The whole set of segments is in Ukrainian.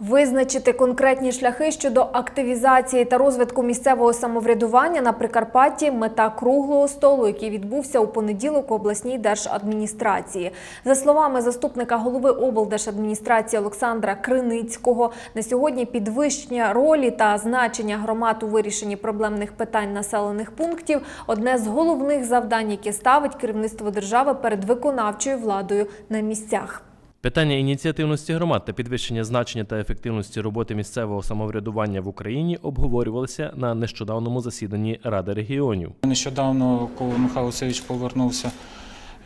Визначити конкретні шляхи щодо активізації та розвитку місцевого самоврядування на Прикарпатті мета круглого столу, який відбувся у понеділок у обласній держадміністрації. За словами заступника голови облдержадміністрації Олександра Криницького, на сьогодні підвищення ролі та значення громад у вирішенні проблемних питань населених пунктів одне з головних завдань, яке ставить керівництво держави перед виконавчою владою на місцях. Питання ініціативності громад та підвищення значення та ефективності роботи місцевого самоврядування в Україні обговорювалися на нещодавному засіданні Ради регіонів. Нещодавно, коли Михайло Васильович повернувся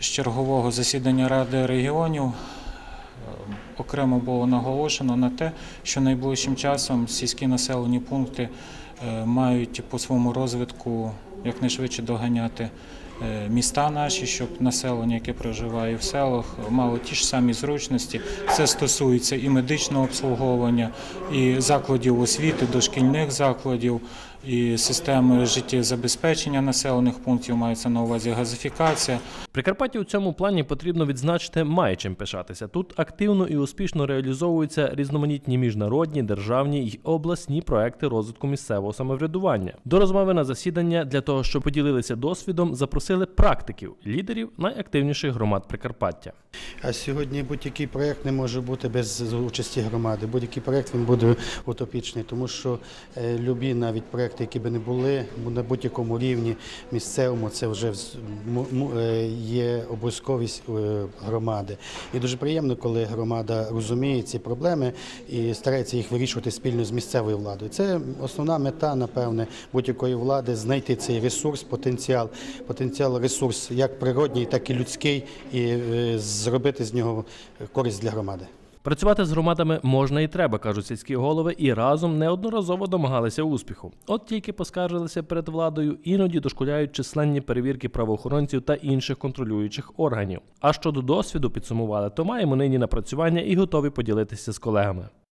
з чергового засідання Ради регіонів, е, окремо було наголошено на те, що найближчим часом сільські населені пункти е, мають по своєму розвитку якнайшвидше доганяти е, міста наші, щоб населення, яке проживає в селах, мало ті ж самі зручності. Це стосується і медичного обслуговування, і закладів освіти, дошкільних закладів, і системи життєзабезпечення населених пунктів, мається на увазі газифікація. Прикарпатті у цьому плані потрібно відзначити має чим пишатися. Тут активно і успішно реалізовуються різноманітні міжнародні, державні й обласні проекти розвитку місцевого самоврядування. До розмови на засідання для того, щоб поділилися досвідом, запросили практиків, лідерів найактивніших громад Прикарпаття. А сьогодні будь-який проєкт не може бути без участі громади. Будь-який проєкт він буде утопічний, тому що е, любі навіть проєкти, які би не були, на будь-якому рівні місцевому, це вже е, є обов'язковість е, громади. І дуже приємно, коли громада розуміє ці проблеми і старається їх вирішувати спільно з місцевою владою. Це основна мета, напевне, будь-якої влади знайти цей ресурс, потенціал, потенціал, ресурс як природній, так і людський, і е, зробити з нього користь для громади. Працювати з громадами можна і треба, кажуть сільські голови, і разом неодноразово домагалися успіху. От тільки поскаржилися перед владою, іноді дошкуляють численні перевірки правоохоронців та інших контролюючих органів. А щодо досвіду підсумували, то маємо нині напрацювання і готові поділитися з колегами.